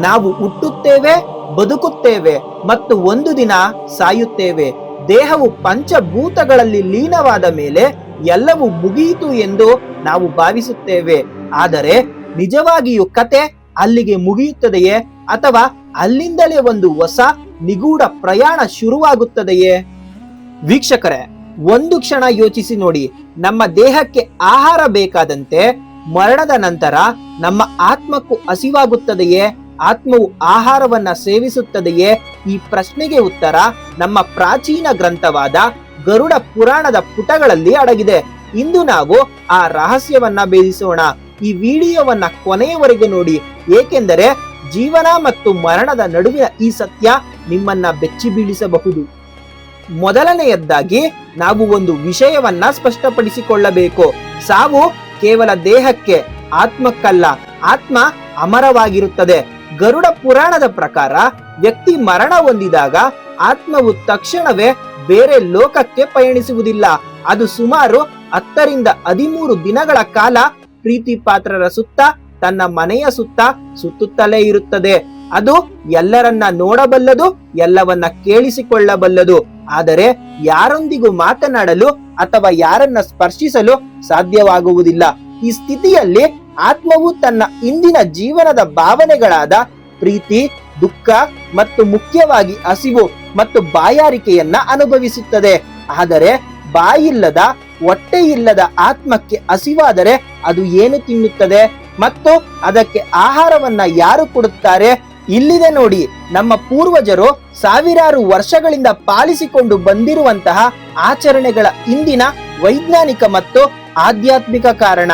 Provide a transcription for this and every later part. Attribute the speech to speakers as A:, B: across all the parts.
A: ನಾವು ಹುಟ್ಟುತ್ತೇವೆ, ಬದುಕುತ್ತೇವೆ ಮತ್ತು ಒಂದು ದಿನ ಸಾಯುತ್ತೇವೆ. ದೇಹವು ಪಂಚಭೂತಗಳಲ್ಲಿ ಲೀನವಾದ ಮೇಲೆ ಎಲ್ಲವೂ ಮುಗಿಯಿತು ಎಂದು ನಾವು ಭಾವಿಸುತ್ತೇವೆ. ಆದರೆ ನಿಜವಾಗಿಯೂ ಕತೆ ಅಲ್ಲಿಗೆ ಮುಗಿಯುತ್ತದೆಯೇ? ಅಥವಾ ಅಲ್ಲಿಂದಲೇ ಒಂದು ಹೊಸ ನಿಗೂಢ ಪ್ರಯಾಣ ಶುರುವಾಗುತ್ತದೆಯೇ? ವೀಕ್ಷಕರೇ, ಒಂದು ಕ್ಷಣ ಯೋಚಿಸಿ ನೋಡಿ. ನಮ್ಮ ದೇಹಕ್ಕೆ ಆಹಾರ ಬೇಕಾದಂತೆ ಮರಣದ ನಂತರ ನಮ್ಮ ಆತ್ಮಕ್ಕೂ ಹಸಿವಾಗುತ್ತದೆಯೇ? ಆತ್ಮವು ಆಹಾರವನ್ನ ಸೇವಿಸುತ್ತದೆಯೇ? ಈ ಪ್ರಶ್ನೆಗೆ ಉತ್ತರ, ನಮ್ಮ ಪ್ರಾಚೀನ ಗ್ರಂಥವಾದ ಗರುಡ ಪುರಾಣದ ಪುಟಗಳಲ್ಲಿ ಅಡಗಿದೆ. ಇಂದು ನಾವು ಆ ರಹಸ್ಯವನ್ನ ಭೇದಿಸೋಣ. ಈ ವಿಡಿಯೋವನ್ನ ಕೊನೆಯವರೆಗೆ ನೋಡಿ. ಏಕೆಂದರೆ ಜೀವನ ಮತ್ತು ಮರಣದ ನಡುವಿನ ಈ ಸತ್ಯ ನಿಮ್ಮನ್ನ ಬೆಚ್ಚಿ ಬೀಳಿಸಬಹುದು. ಮೊದಲನೆಯದ್ದಾಗಿ ನಾವು ಒಂದು ವಿಷಯವನ್ನ ಸ್ಪಷ್ಟಪಡಿಸಿಕೊಳ್ಳಬೇಕು. ಸಾವು ಕೇವಲ ದೇಹಕ್ಕೆ, ಆತ್ಮಕ್ಕಲ್ಲ. ಆತ್ಮ ಅಮರವಾಗಿರುತ್ತದೆ. ಗರುಡ ಪುರಾಣದ ಪ್ರಕಾರ ವ್ಯಕ್ತಿ ಮರಣ ಹೊಂದಿದಾಗ ಆತ್ಮವು ತಕ್ಷಣವೇ ಬೇರೆ ಲೋಕಕ್ಕೆ ಪಯಣಿಸುವುದಿಲ್ಲ. ಅದು ಸುಮಾರು ಹತ್ತರಿಂದ ಹದಿಮೂರು ದಿನಗಳ ಕಾಲ ಪ್ರೀತಿ ಪಾತ್ರರ ಸುತ್ತ, ತನ್ನ ಮನೆಯ ಸುತ್ತ ಸುತ್ತುತ್ತಲೇ ಇರುತ್ತದೆ. ಅದು ಎಲ್ಲರನ್ನ ನೋಡಬಲ್ಲದು, ಎಲ್ಲವನ್ನ ಕೇಳಿಸಿಕೊಳ್ಳಬಲ್ಲದು. ಆದರೆ ಯಾರೊಂದಿಗೂ ಮಾತನಾಡಲು ಅಥವಾ ಯಾರನ್ನ ಸ್ಪರ್ಶಿಸಲು ಸಾಧ್ಯವಾಗುವುದಿಲ್ಲ. ಈ ಸ್ಥಿತಿಯಲ್ಲಿ ಆತ್ಮವು ತನ್ನ ಇಂದಿನ ಜೀವನದ ಭಾವನೆಗಳಾದ ಪ್ರೀತಿ, ದುಃಖ ಮತ್ತು ಮುಖ್ಯವಾಗಿ ಹಸಿವು ಮತ್ತು ಬಾಯಾರಿಕೆಯನ್ನ ಅನುಭವಿಸುತ್ತದೆ. ಆದರೆ ಬಾಯಿಲ್ಲದ ಹೊಟ್ಟೆ ಇಲ್ಲದ ಆತ್ಮಕ್ಕೆ ಹಸಿವಾದರೆ ಅದು ಏನು ತಿನ್ನುತ್ತದೆ? ಮತ್ತು ಅದಕ್ಕೆ ಆಹಾರವನ್ನ ಯಾರು ಕೊಡುತ್ತಾರೆ? ಇಲ್ಲಿದೆ ನೋಡಿ, ನಮ್ಮ ಪೂರ್ವಜರು ಸಾವಿರಾರು ವರ್ಷಗಳಿಂದ ಪಾಲಿಸಿಕೊಂಡು ಬಂದಿರುವಂತಹ ಆಚರಣೆಗಳ ಇಂದಿನ ವೈಜ್ಞಾನಿಕ ಮತ್ತು ಆಧ್ಯಾತ್ಮಿಕ ಕಾರಣ.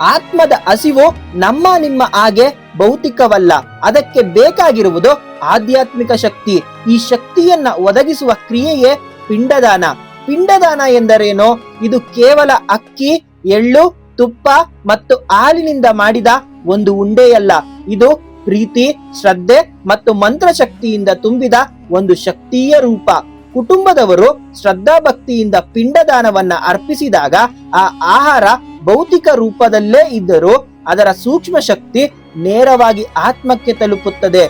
A: ಆತ್ಮದ ಹಸಿವು ನಮ್ಮ ನಿಮ್ಮ ಹಾಗೆ ಭೌತಿಕವಲ್ಲ. ಅದಕ್ಕೆ ಬೇಕಾಗಿರುವುದು ಆಧ್ಯಾತ್ಮಿಕ ಶಕ್ತಿ. ಈ ಶಕ್ತಿಯನ್ನ ಒದಗಿಸುವ ಕ್ರಿಯೆಯೇ ಪಿಂಡದಾನ. ಪಿಂಡದಾನ ಎಂದರೇನು? ಇದು ಕೇವಲ ಅಕ್ಕಿ, ಎಳ್ಳು, ತುಪ್ಪ ಮತ್ತು ಹಾಲಿನಿಂದ ಮಾಡಿದ ಒಂದು ಉಂಡೆಯಲ್ಲ. ಇದು ಪ್ರೀತಿ, ಶ್ರದ್ಧೆ ಮತ್ತು ಮಂತ್ರಶಕ್ತಿಯಿಂದ ತುಂಬಿದ ಒಂದು ಶಕ್ತಿಯ ರೂಪ. ಕುಟುಂಬದವರು ಶ್ರದ್ಧಾಭಕ್ತಿಯಿಂದ ಪಿಂಡದಾನವನ್ನ ಅರ್ಪಿಸಿದಾಗ ಆ ಆಹಾರ ಭೌತಿಕ ರೂಪದಲ್ಲೇ ಇದ್ದರೂ ಅದರ ಸೂಕ್ಷ್ಮ ಶಕ್ತಿ ನೇರವಾಗಿ ಆತ್ಮಕ್ಕೆ ತಲುಪುತ್ತದೆ.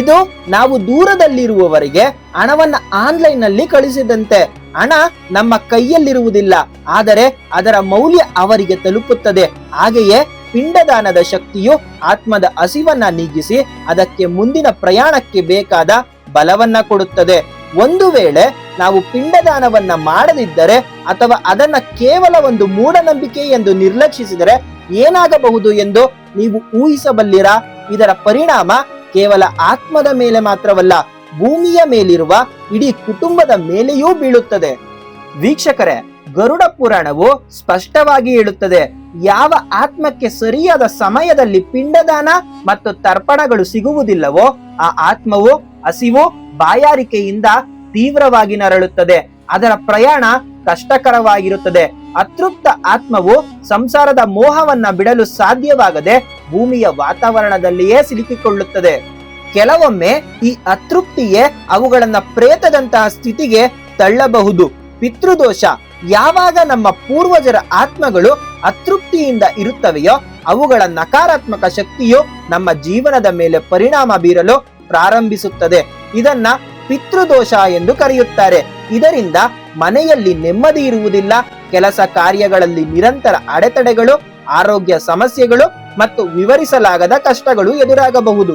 A: ಇದು ನಾವು ದೂರದಲ್ಲಿರುವವರಿಗೆ ಹಣವನ್ನ ಆನ್ಲೈನ್ನಲ್ಲಿ ಕಳಿಸಿದಂತೆ. ಹಣ ನಮ್ಮ ಕೈಯಲ್ಲಿರುವುದಿಲ್ಲ, ಆದರೆ ಅದರ ಮೌಲ್ಯ ಅವರಿಗೆ ತಲುಪುತ್ತದೆ. ಹಾಗೆಯೇ ಪಿಂಡದಾನದ ಶಕ್ತಿಯು ಆತ್ಮದ ಹಸಿವನ್ನ ನೀಗಿಸಿ ಅದಕ್ಕೆ ಮುಂದಿನ ಪ್ರಯಾಣಕ್ಕೆ ಬೇಕಾದ ಬಲವನ್ನ ಕೊಡುತ್ತದೆ. ಒಂದು ವೇಳೆ ನಾವು ಪಿಂಡದಾನವನ್ನ ಮಾಡದಿದ್ದರೆ ಅಥವಾ ಅದನ್ನ ಕೇವಲ ಒಂದು ಮೂಢನಂಬಿಕೆ ಎಂದು ನಿರ್ಲಕ್ಷಿಸಿದರೆ ಏನಾಗಬಹುದು ಎಂದು ನೀವು ಊಹಿಸಬಲ್ಲಿರಾ? ಇದರ ಪರಿಣಾಮ ಕೇವಲ ಆತ್ಮದ ಮೇಲೆ ಮಾತ್ರವಲ್ಲ, ಭೂಮಿಯ ಮೇಲಿರುವ ಇಡೀ ಕುಟುಂಬದ ಮೇಲೆಯೂ ಬೀಳುತ್ತದೆ. ವೀಕ್ಷಕರೇ, ಗರುಡ ಪುರಾಣವು ಸ್ಪಷ್ಟವಾಗಿ ಹೇಳುತ್ತದೆ, ಯಾವ ಆತ್ಮಕ್ಕೆ ಸರಿಯಾದ ಸಮಯದಲ್ಲಿ ಪಿಂಡದಾನ ಮತ್ತು ತರ್ಪಣಗಳು ಸಿಗುವುದಿಲ್ಲವೋ, ಆ ಆತ್ಮವು ಹಸಿವು ಬಾಯಾರಿಕೆಯಿಂದ ತೀವ್ರವಾಗಿ ನರಳುತ್ತದೆ. ಅದರ ಪ್ರಯಾಣ ಕಷ್ಟಕರವಾಗಿರುತ್ತದೆ. ಅತೃಪ್ತ ಆತ್ಮವು ಸಂಸಾರದ ಮೋಹವನ್ನ ಬಿಡಲು ಸಾಧ್ಯವಾಗದೆ ಭೂಮಿಯ ವಾತಾವರಣದಲ್ಲಿಯೇ ಸಿಲುಕಿಕೊಳ್ಳುತ್ತದೆ. ಕೆಲವೊಮ್ಮೆ ಈ ಅತೃಪ್ತಿಯೇ ಅವುಗಳನ್ನ ಪ್ರೇತದಂತಹ ಸ್ಥಿತಿಗೆ ತಳ್ಳಬಹುದು. ಪಿತೃದೋಷ ಯಾವಾಗ ನಮ್ಮ ಪೂರ್ವಜರ ಆತ್ಮಗಳು ಅತೃಪ್ತಿಯಿಂದ ಇರುತ್ತವೆಯೋ, ಅವುಗಳ ನಕಾರಾತ್ಮಕ ಶಕ್ತಿಯು ನಮ್ಮ ಜೀವನದ ಮೇಲೆ ಪರಿಣಾಮ ಬೀರಲು ಪ್ರಾರಂಭಿಸುತ್ತದೆ. ಇದನ್ನ ಪಿತೃದೋಷ ಎಂದು ಕರೆಯುತ್ತಾರೆ. ಇದರಿಂದ ಮನೆಯಲ್ಲಿ ನೆಮ್ಮದಿ ಇರುವುದಿಲ್ಲ. ಕೆಲಸ ಕಾರ್ಯಗಳಲ್ಲಿ ನಿರಂತರ ಅಡೆತಡೆಗಳು, ಆರೋಗ್ಯ ಸಮಸ್ಯೆಗಳು ಮತ್ತು ವಿವರಿಸಲಾಗದ ಕಷ್ಟಗಳು ಎದುರಾಗಬಹುದು.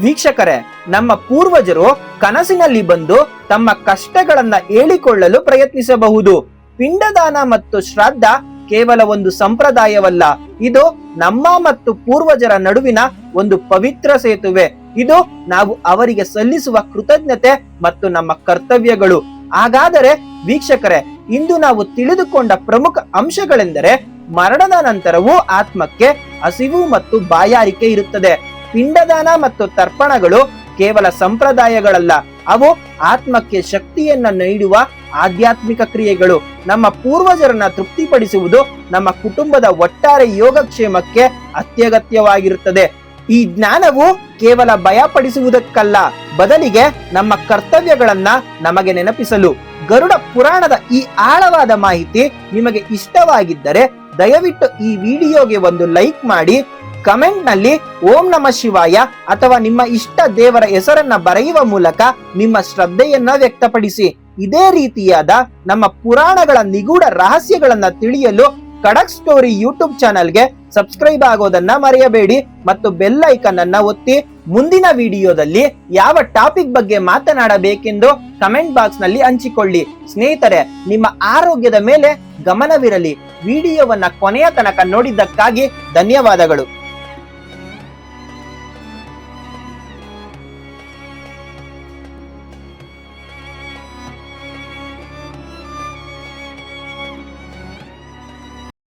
A: ವೀಕ್ಷಕರೇ, ನಮ್ಮ ಪೂರ್ವಜರು ಕನಸಿನಲ್ಲಿ ಬಂದು ತಮ್ಮ ಕಷ್ಟಗಳನ್ನ ಹೇಳಿಕೊಳ್ಳಲು ಪ್ರಯತ್ನಿಸಬಹುದು. ಪಿಂಡದಾನ ಮತ್ತು ಶ್ರಾದ್ದ ಕೇವಲ ಒಂದು ಸಂಪ್ರದಾಯವಲ್ಲ. ಇದು ನಮ್ಮ ಮತ್ತು ಪೂರ್ವಜರ ನಡುವಿನ ಒಂದು ಪವಿತ್ರ ಸೇತುವೆ. ಇದು ನಾವು ಅವರಿಗೆ ಸಲ್ಲಿಸುವ ಕೃತಜ್ಞತೆ ಮತ್ತು ನಮ್ಮ ಕರ್ತವ್ಯಗಳು. ಹಾಗಾದರೆ ವೀಕ್ಷಕರೇ, ಇಂದು ನಾವು ತಿಳಿದುಕೊಂಡ ಪ್ರಮುಖ ಅಂಶಗಳೆಂದರೆ ಮರಣದ ನಂತರವೂ ಆತ್ಮಕ್ಕೆ ಹಸಿವು ಮತ್ತು ಬಾಯಾರಿಕೆ ಇರುತ್ತದೆ. ಪಿಂಡದಾನ ಮತ್ತು ತರ್ಪಣಗಳು ಕೇವಲ ಸಂಪ್ರದಾಯಗಳಲ್ಲ. ಅವು ಆತ್ಮಕ್ಕೆ ಶಕ್ತಿಯನ್ನ ನೀಡುವ ಆಧ್ಯಾತ್ಮಿಕ ಕ್ರಿಯೆಗಳು. ನಮ್ಮ ಪೂರ್ವಜರನ್ನ ತೃಪ್ತಿಪಡಿಸುವುದು ನಮ್ಮ ಕುಟುಂಬದ ಒಟ್ಟಾರೆ ಯೋಗಕ್ಷೇಮಕ್ಕೆ ಅತ್ಯಗತ್ಯವಾಗಿರುತ್ತದೆ. ಈ ಜ್ಞಾನವು ಕೇವಲ ಭಯಪಡಿಸುವುದಕ್ಕಲ್ಲ, ಬದಲಿಗೆ ನಮ್ಮ ಕರ್ತವ್ಯಗಳನ್ನ ನಮಗೆ ನೆನಪಿಸಲು. ಗರುಡ ಪುರಾಣದ ಈ ಆಳವಾದ ಮಾಹಿತಿ ನಿಮಗೆ ಇಷ್ಟವಾಗಿದ್ದರೆ ದಯವಿಟ್ಟು ಈ ವಿಡಿಯೋಗೆ ಒಂದು ಲೈಕ್ ಮಾಡಿ ಕಮೆಂಟ್ನಲ್ಲಿ ಓಂ ನಮ ಶಿವಾಯ ಅಥವಾ ನಿಮ್ಮ ಇಷ್ಟ ದೇವರ ಹೆಸರನ್ನ ಬರೆಯುವ ಮೂಲಕ ನಿಮ್ಮ ಶ್ರದ್ಧೆಯನ್ನ ವ್ಯಕ್ತಪಡಿಸಿ. ಇದೇ ರೀತಿಯಾದ ನಮ್ಮ ಪುರಾಣಗಳ ನಿಗೂಢ ರಹಸ್ಯಗಳನ್ನ ತಿಳಿಯಲು ಕಡಕ್ ಸ್ಟೋರಿ ಯೂಟ್ಯೂಬ್ ಚಾನಲ್ಗೆ ಸಬ್ಸ್ಕ್ರೈಬ್ ಆಗೋದನ್ನ ಮರೆಯಬೇಡಿ ಮತ್ತು ಬೆಲ್ ಐಕನ್ ಅನ್ನ ಒತ್ತಿ. ಮುಂದಿನ ವಿಡಿಯೋದಲ್ಲಿ ಯಾವ ಟಾಪಿಕ್ ಬಗ್ಗೆ ಮಾತನಾಡಬೇಕೆಂದು ಕಮೆಂಟ್ ಬಾಕ್ಸ್ನಲ್ಲಿ ಹಂಚಿಕೊಳ್ಳಿ. ಸ್ನೇಹಿತರೆ, ನಿಮ್ಮ ಆರೋಗ್ಯದ ಮೇಲೆ ಗಮನವಿರಲಿ. ವಿಡಿಯೋವನ್ನ ಕೊನೆಯ ತನಕ ನೋಡಿದ್ದಕ್ಕಾಗಿ ಧನ್ಯವಾದಗಳು.